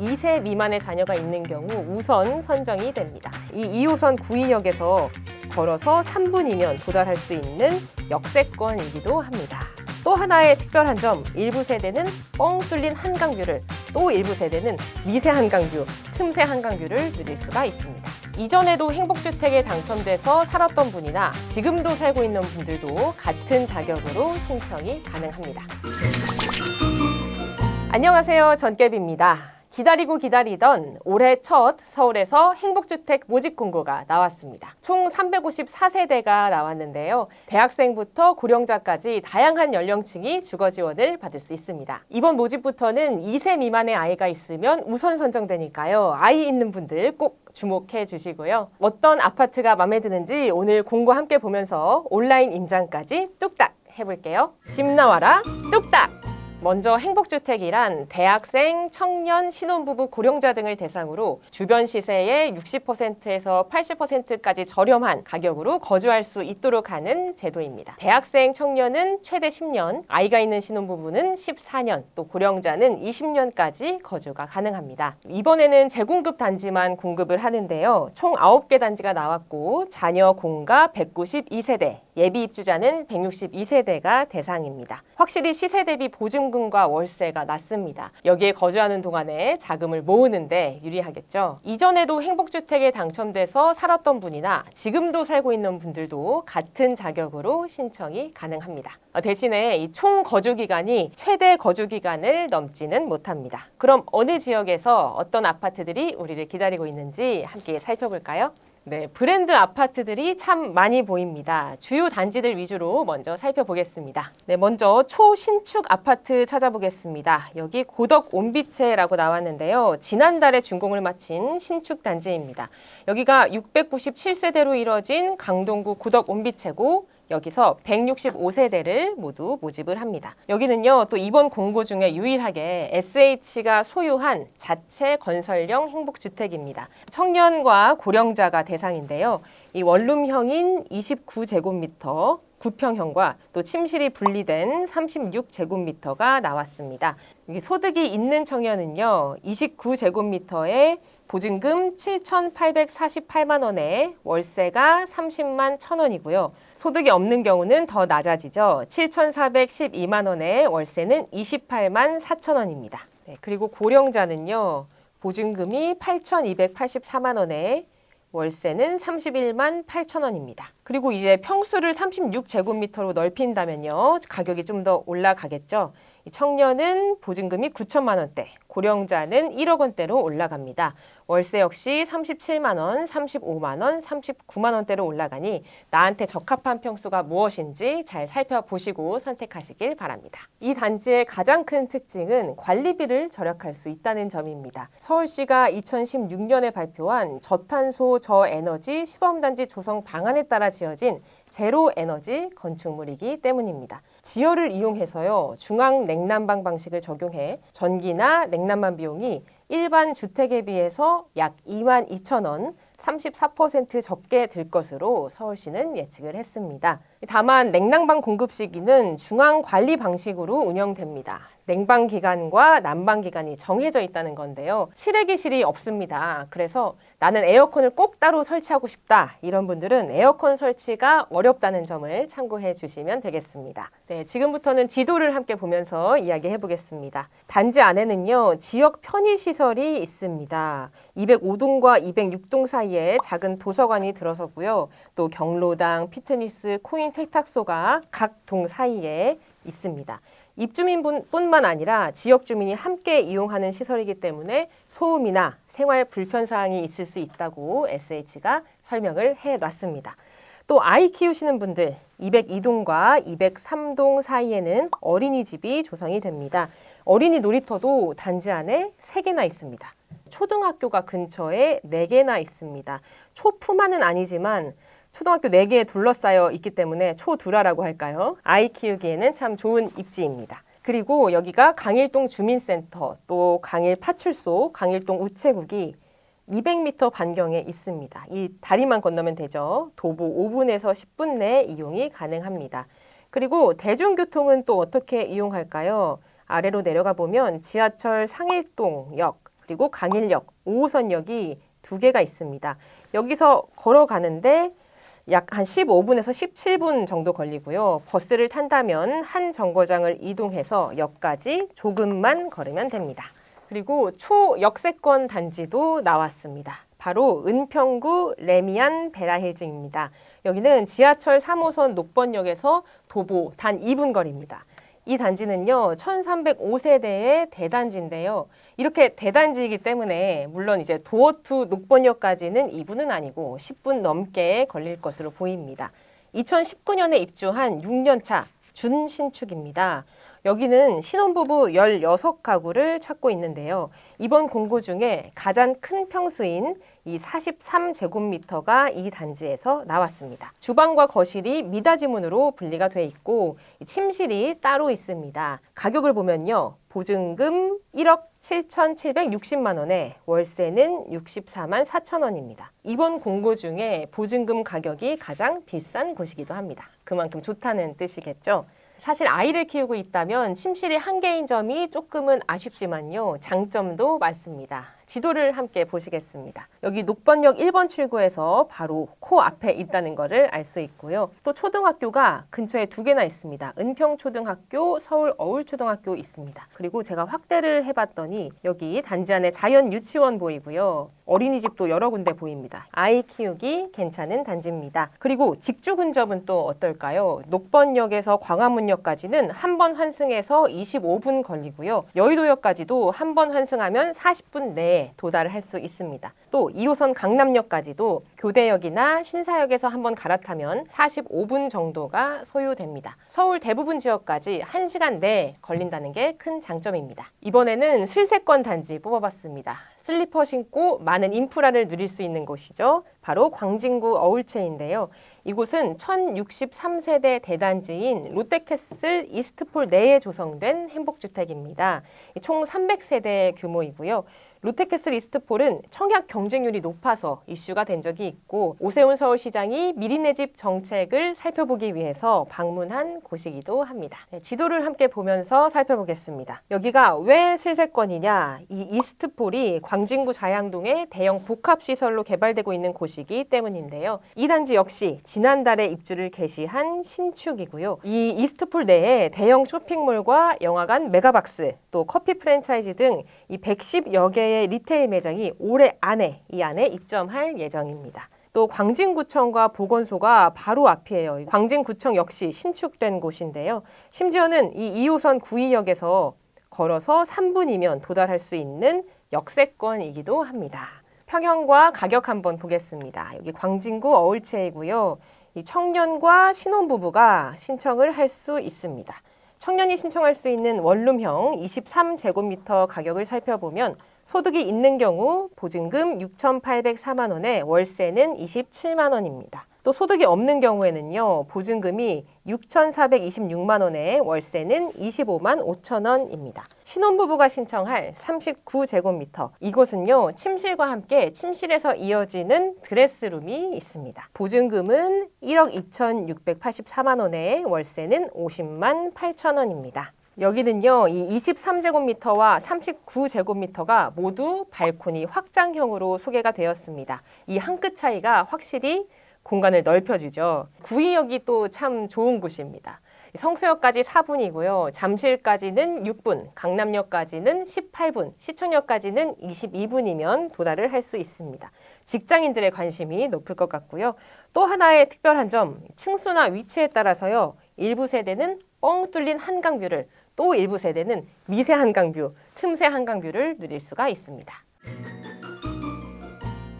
2세 미만의 자녀가 있는 경우 우선 선정이 됩니다. 이 2호선 구의역에서 걸어서 3분이면 도달할 수 있는 역세권이기도 합니다. 또 하나의 특별한 점, 일부 세대는 뻥 뚫린 한강뷰를, 또 일부 세대는 미세 한강뷰, 틈새 한강뷰를 누릴 수가 있습니다. 이전에도 행복주택에 당첨돼서 살았던 분이나 지금도 살고 있는 분들도 같은 자격으로 신청이 가능합니다. 안녕하세요. 전깨비입니다. 기다리고 기다리던 올해 첫 서울에서 행복주택 모집 공고가 나왔습니다. 총 354세대가 나왔는데요. 대학생부터 고령자까지 다양한 연령층이 주거 지원을 받을 수 있습니다. 이번 모집부터는 2세 미만의 아이가 있으면 우선 선정되니까요. 아이 있는 분들 꼭 주목해 주시고요. 어떤 아파트가 마음에 드는지 오늘 공고 함께 보면서 온라인 임장까지 뚝딱 해볼게요. 집 나와라 뚝딱! 먼저 행복주택이란 대학생, 청년, 신혼부부, 고령자 등을 대상으로 주변 시세의 60%에서 80%까지 저렴한 가격으로 거주할 수 있도록 하는 제도입니다. 대학생, 청년은 최대 10년, 아이가 있는 신혼부부는 14년, 또 고령자는 20년까지 거주가 가능합니다. 이번에는 재공급 단지만 공급을 하는데요. 총 9개 단지가 나왔고 자녀 공가 192세대, 예비 입주자는 162세대가 대상입니다. 확실히 시세 대비 보증금과 월세가 낮습니다. 여기에 거주하는 동안에 자금을 모으는데 유리하겠죠. 이전에도 행복주택에 당첨돼서 살았던 분이나 지금도 살고 있는 분들도 같은 자격으로 신청이 가능합니다. 어, 대신에 이 총 거주 기간이 최대 거주 기간을 넘지는 못합니다. 그럼 어느 지역에서 어떤 아파트들이 우리를 기다리고 있는지 함께 살펴볼까요? 네, 브랜드 아파트들이 참 많이 보입니다. 주요 단지들 위주로 먼저 살펴보겠습니다. 네, 먼저 초신축 아파트 찾아보겠습니다. 여기 고덕 온비체라고 나왔는데요. 지난달에 준공을 마친 신축 단지입니다. 여기가 697세대로 이뤄진 강동구 고덕 온비체고 여기서 165세대를 모두 모집을 합니다. 여기는요, 또 이번 공고 중에 유일하게 SH가 소유한 자체 건설형 행복주택입니다. 청년과 고령자가 대상인데요. 이 원룸형인 29제곱미터, 구평형과 또 침실이 분리된 36제곱미터가 나왔습니다. 소득이 있는 청년은요, 29제곱미터에 보증금 7,848만 원에 월세가 30만 1천 원이고요. 소득이 없는 경우는 더 낮아지죠. 7,412만 원에 월세는 28만 4천 원입니다. 네, 그리고 고령자는요. 보증금이 8,284만 원에 월세는 31만 8천 원입니다. 그리고 이제 평수를 36제곱미터로 넓힌다면요. 가격이 좀 더 올라가겠죠. 이 청년은 보증금이 9천만 원대, 고령자는 1억 원대로 올라갑니다. 월세 역시 37만 원, 35만 원, 39만 원대로 올라가니 나한테 적합한 평수가 무엇인지 잘 살펴보시고 선택하시길 바랍니다. 이 단지의 가장 큰 특징은 관리비를 절약할 수 있다는 점입니다. 서울시가 2016년에 발표한 저탄소 저에너지 시범단지 조성 방안에 따라 지어진 제로 에너지 건축물이기 때문입니다. 지열을 이용해서요 중앙 냉난방 방식을 적용해 전기나 냉난방 비용이 일반 주택에 비해서 약 2만 2천 원, 34% 적게 들 것으로 서울시는 예측을 했습니다. 다만 냉난방 공급 시기는 중앙 관리 방식으로 운영됩니다. 냉방 기간과 난방 기간이 정해져 있다는 건데요. 실외기실이 없습니다. 그래서 나는 에어컨을 꼭 따로 설치하고 싶다. 이런 분들은 에어컨 설치가 어렵다는 점을 참고해 주시면 되겠습니다. 네, 지금부터는 지도를 함께 보면서 이야기해 보겠습니다. 단지 안에는요, 지역 편의시설이 있습니다. 205동과 206동 사이에 작은 도서관이 들어서고요. 또 경로당, 피트니스, 코인 세탁소가 각 동 사이에 있습니다. 입주민뿐만 아니라 지역 주민이 함께 이용하는 시설이기 때문에 소음이나 생활 불편 사항이 있을 수 있다고 SH가 설명을 해 놨습니다. 또 아이 키우시는 분들 202동과 203동 사이에는 어린이집이 조성이 됩니다. 어린이 놀이터도 단지 안에 3개나 있습니다. 초등학교가 근처에 4개나 있습니다. 초품화는 아니지만 초등학교 4개에 둘러싸여 있기 때문에 초두라라고 할까요? 아이 키우기에는 참 좋은 입지입니다. 그리고 여기가 강일동 주민센터, 또 강일 파출소, 강일동 우체국이 200m 반경에 있습니다. 이 다리만 건너면 되죠. 도보 5분에서 10분 내 이용이 가능합니다. 그리고 대중교통은 또 어떻게 이용할까요? 아래로 내려가 보면 지하철 상일동역, 그리고 강일역 5호선역이 두 개가 있습니다. 여기서 걸어가는데 약 한 15분에서 17분 정도 걸리고요. 버스를 탄다면 한 정거장을 이동해서 역까지 조금만 걸으면 됩니다. 그리고 초역세권 단지도 나왔습니다. 바로 은평구 레미안 베라힐즈입니다. 여기는 지하철 3호선 녹번역에서 도보 단 2분 거리입니다. 이 단지는요, 1305세대의 대단지인데요. 이렇게 대단지이기 때문에 물론 이제 도어2 녹번역까지는 2분은 아니고 10분 넘게 걸릴 것으로 보입니다. 2019년에 입주한 6년차 준신축입니다. 여기는 신혼부부 16가구를 찾고 있는데요. 이번 공고 중에 가장 큰 평수인 이 43제곱미터가 이 단지에서 나왔습니다. 주방과 거실이 미닫이문으로 분리가 돼 있고 침실이 따로 있습니다. 가격을 보면요. 보증금 1억 7,760만 원에 월세는 64만 4천 원입니다. 이번 공고 중에 보증금 가격이 가장 비싼 곳이기도 합니다. 그만큼 좋다는 뜻이겠죠. 사실 아이를 키우고 있다면 침실이 한 개인 점이 조금은 아쉽지만요. 장점도 많습니다. 지도를 함께 보시겠습니다. 여기 녹번역 1번 출구에서 바로 코 앞에 있다는 것을 알 수 있고요. 또 초등학교가 근처에 두 개나 있습니다. 은평초등학교, 서울 어울초등학교 있습니다. 그리고 제가 확대를 해봤더니 여기 단지 안에 자연 유치원 보이고요. 어린이집도 여러 군데 보입니다. 아이 키우기 괜찮은 단지입니다. 그리고 직주 근접은 또 어떨까요? 녹번역에서 광화문역까지는 한 번 환승해서 25분 걸리고요. 여의도역까지도 한 번 환승하면 40분 내에 도달을 할 수 있습니다. 또 2호선 강남역까지도 교대역이나 신사역에서 한번 갈아타면 45분 정도가 소요됩니다. 서울 대부분 지역까지 1시간 내에 걸린다는 게 큰 장점입니다. 이번에는 슬세권 단지 뽑아봤습니다. 슬리퍼 신고 많은 인프라를 누릴 수 있는 곳이죠. 바로 광진구 어울체인데요. 이곳은 1063세대 대단지인 롯데캐슬 이스트폴 내에 조성된 행복주택입니다. 총 300세대 규모이고요. 롯데캐슬 이스트폴은 청약 경쟁률이 높아서 이슈가 된 적이 있고 오세훈 서울시장이 미리네 집 정책을 살펴보기 위해서 방문한 곳이기도 합니다. 네, 지도를 함께 보면서 살펴보겠습니다. 여기가 왜 실세권이냐? 이 이스트폴이 광진구 자양동의 대형 복합시설로 개발되고 있는 곳이기 때문인데요. 이 단지 역시 지난달에 입주를 개시한 신축이고요. 이 이스트폴 내에 대형 쇼핑몰과 영화관 메가박스, 또 커피 프랜차이즈 등 이 110여 개의 리테일 매장이 올해 안에 이 안에 입점할 예정입니다. 또 광진구청과 보건소가 바로 앞이에요. 광진구청 역시 신축된 곳인데요. 심지어는 이 2호선 구의역에서 걸어서 3분이면 도달할 수 있는 역세권이기도 합니다. 평형과 가격 한번 보겠습니다. 여기 광진구 어울체이고요. 이 청년과 신혼부부가 신청을 할 수 있습니다. 청년이 신청할 수 있는 원룸형 23제곱미터 가격을 살펴보면 소득이 있는 경우 보증금 6,804만 원에 월세는 27만 원입니다. 또 소득이 없는 경우에는요, 보증금이 6,426만 원에 월세는 25만 5천 원입니다. 신혼부부가 신청할 39제곱미터. 이곳은요, 침실과 함께 침실에서 이어지는 드레스룸이 있습니다. 보증금은 1억 2,684만 원에 월세는 50만 8천 원입니다. 여기는요, 이 23제곱미터와 39제곱미터가 모두 발코니 확장형으로 소개가 되었습니다. 이 한 끗 차이가 확실히 공간을 넓혀주죠. 구의역이 또 참 좋은 곳입니다. 성수역까지 4분이고요. 잠실까지는 6분, 강남역까지는 18분, 시청역까지는 22분이면 도달을 할 수 있습니다. 직장인들의 관심이 높을 것 같고요. 또 하나의 특별한 점, 층수나 위치에 따라서요. 일부 세대는 뻥 뚫린 한강뷰를 또 일부 세대는 미세 한강뷰, 틈새 한강뷰를 누릴 수가 있습니다.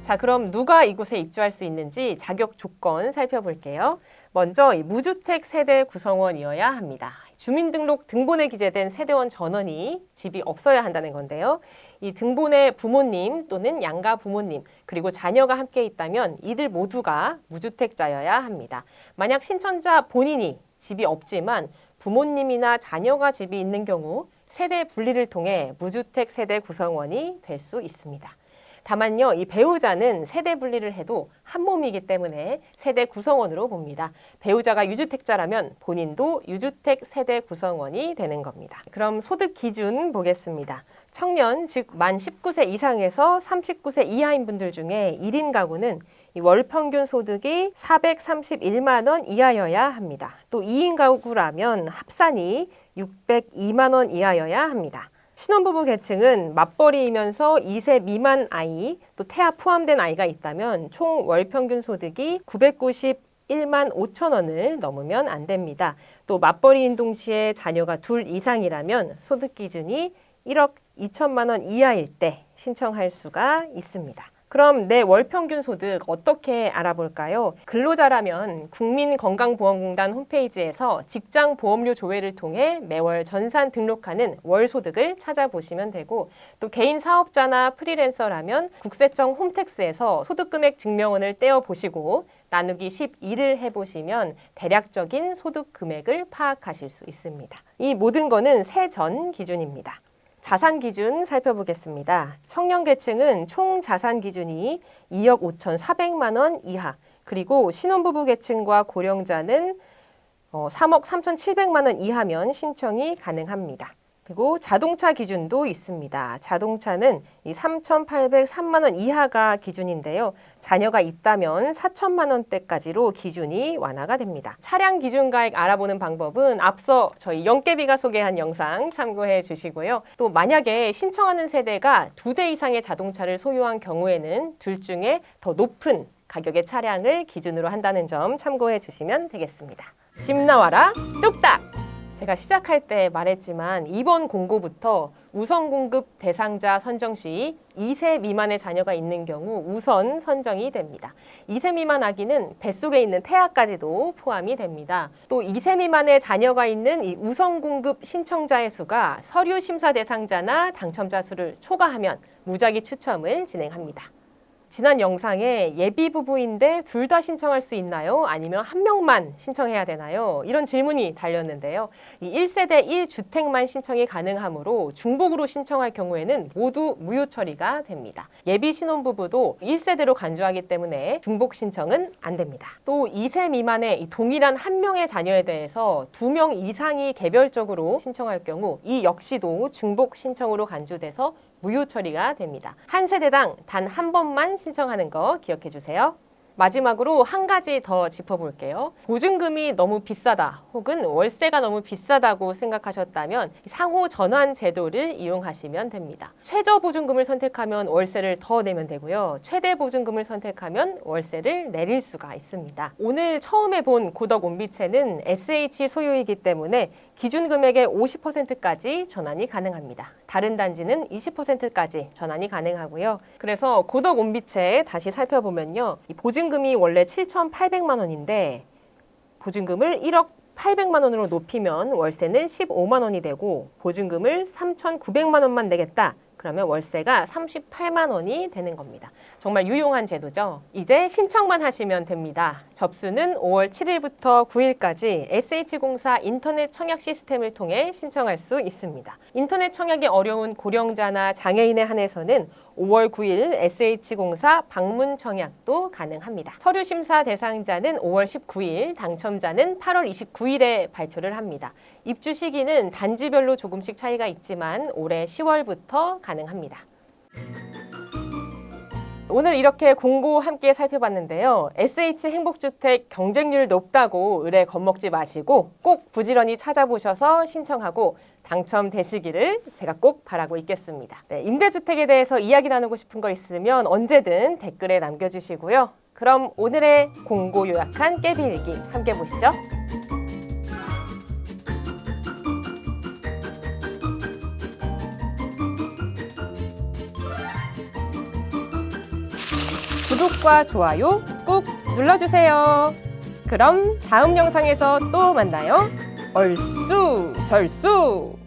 자, 그럼 누가 이곳에 입주할 수 있는지 자격 조건 살펴볼게요. 먼저 무주택 세대 구성원이어야 합니다. 주민등록 등본에 기재된 세대원 전원이 집이 없어야 한다는 건데요. 이 등본에 부모님 또는 양가 부모님 그리고 자녀가 함께 있다면 이들 모두가 무주택자여야 합니다. 만약 신청자 본인이 집이 없지만 부모님이나 자녀가 집이 있는 경우 세대 분리를 통해 무주택 세대 구성원이 될 수 있습니다. 다만요, 이 배우자는 세대 분리를 해도 한 몸이기 때문에 세대 구성원으로 봅니다. 배우자가 유주택자라면 본인도 유주택 세대 구성원이 되는 겁니다. 그럼 소득 기준 보겠습니다. 청년, 즉 만 19세 이상에서 39세 이하인 분들 중에 1인 가구는 이월 평균 소득이 431만 원 이하여야 합니다. 또 2인 가구라면 합산이 602만 원 이하여야 합니다. 신혼부부 계층은 맞벌이이면서 2세 미만 아이, 또 태아 포함된 아이가 있다면 총 월 평균 소득이 991만 5천 원을 넘으면 안 됩니다. 또 맞벌이인 동시에 자녀가 둘 이상이라면 소득 기준이 1억 2천만 원 이하일 때 신청할 수가 있습니다. 그럼 내 월 평균 소득 어떻게 알아볼까요? 근로자라면 국민건강보험공단 홈페이지에서 직장 보험료 조회를 통해 매월 전산 등록하는 월 소득을 찾아보시면 되고 또 개인 사업자나 프리랜서라면 국세청 홈택스에서 소득금액 증명원을 떼어 보시고 나누기 12를 해보시면 대략적인 소득 금액을 파악하실 수 있습니다. 이 모든 거는 세전 기준입니다. 자산 기준 살펴보겠습니다. 청년 계층은 총 자산 기준이 2억 5,400만 원 이하, 그리고 신혼부부 계층과 고령자는 어, 3억 3,700만 원 이하면 신청이 가능합니다. 그리고 자동차 기준도 있습니다. 자동차는 이 3,803만 원 이하가 기준인데요. 자녀가 있다면 4천만 원대까지로 기준이 완화가 됩니다. 차량 기준 가액 알아보는 방법은 앞서 저희 영깨비가 소개한 영상 참고해 주시고요. 또 만약에 신청하는 세대가 두 대 이상의 자동차를 소유한 경우에는 둘 중에 더 높은 가격의 차량을 기준으로 한다는 점 참고해 주시면 되겠습니다. 집 나와라 뚝딱! 제가 시작할 때 말했지만 이번 공고부터 우선 공급 대상자 선정 시 2세 미만의 자녀가 있는 경우 우선 선정이 됩니다. 2세 미만 아기는 뱃속에 있는 태아까지도 포함이 됩니다. 또 2세 미만의 자녀가 있는 이 우선 공급 신청자의 수가 서류 심사 대상자나 당첨자 수를 초과하면 무작위 추첨을 진행합니다. 지난 영상에 예비 부부인데 둘 다 신청할 수 있나요? 아니면 한 명만 신청해야 되나요? 이런 질문이 달렸는데요. 이 1세대 1주택만 신청이 가능하므로 중복으로 신청할 경우에는 모두 무효 처리가 됩니다. 예비 신혼부부도 1세대로 간주하기 때문에 중복 신청은 안 됩니다. 또 2세 미만의 이 동일한 한 명의 자녀에 대해서 두 명 이상이 개별적으로 신청할 경우 이 역시도 중복 신청으로 간주돼서 무효 처리가 됩니다. 한 세대당 단 한 번만 신청하는 거 기억해 주세요. 마지막으로 한 가지 더 짚어볼게요. 보증금이 너무 비싸다 혹은 월세가 너무 비싸다고 생각하셨다면 상호 전환 제도를 이용하시면 됩니다. 최저 보증금을 선택하면 월세를 더 내면 되고요. 최대 보증금을 선택하면 월세를 내릴 수가 있습니다. 오늘 처음 해본 고덕 온비채는 SH 소유이기 때문에 기준 금액의 50%까지 전환이 가능합니다. 다른 단지는 20%까지 전환이 가능하고요. 그래서 고덕 온비채 다시 살펴보면요. 이 보증금이 원래 7,800만 원인데 보증금을 1억 800만 원으로 높이면 월세는 15만 원이 되고 보증금을 3,900만 원만 내겠다. 그러면 월세가 38만 원이 되는 겁니다. 정말 유용한 제도죠. 이제 신청만 하시면 됩니다. 접수는 5월 7일부터 9일까지 SH공사 인터넷 청약 시스템을 통해 신청할 수 있습니다. 인터넷 청약이 어려운 고령자나 장애인에 한해서는 5월 9일 SH공사 방문 청약도 가능합니다. 서류 심사 대상자는 5월 19일, 당첨자는 8월 29일에 발표를 합니다. 입주 시기는 단지별로 조금씩 차이가 있지만 올해 10월부터 가능합니다. 오늘 이렇게 공고 함께 살펴봤는데요. SH 행복주택 경쟁률 높다고 의뢰 겁먹지 마시고 꼭 부지런히 찾아보셔서 신청하고 당첨되시기를 제가 꼭 바라고 있겠습니다. 네, 임대주택에 대해서 이야기 나누고 싶은 거 있으면 언제든 댓글에 남겨주시고요. 그럼 오늘의 공고 요약한 깨비일기 함께 보시죠. 구독과 좋아요 꾹 눌러주세요. 그럼 다음 영상에서 또 만나요. 얼쑤 절쑤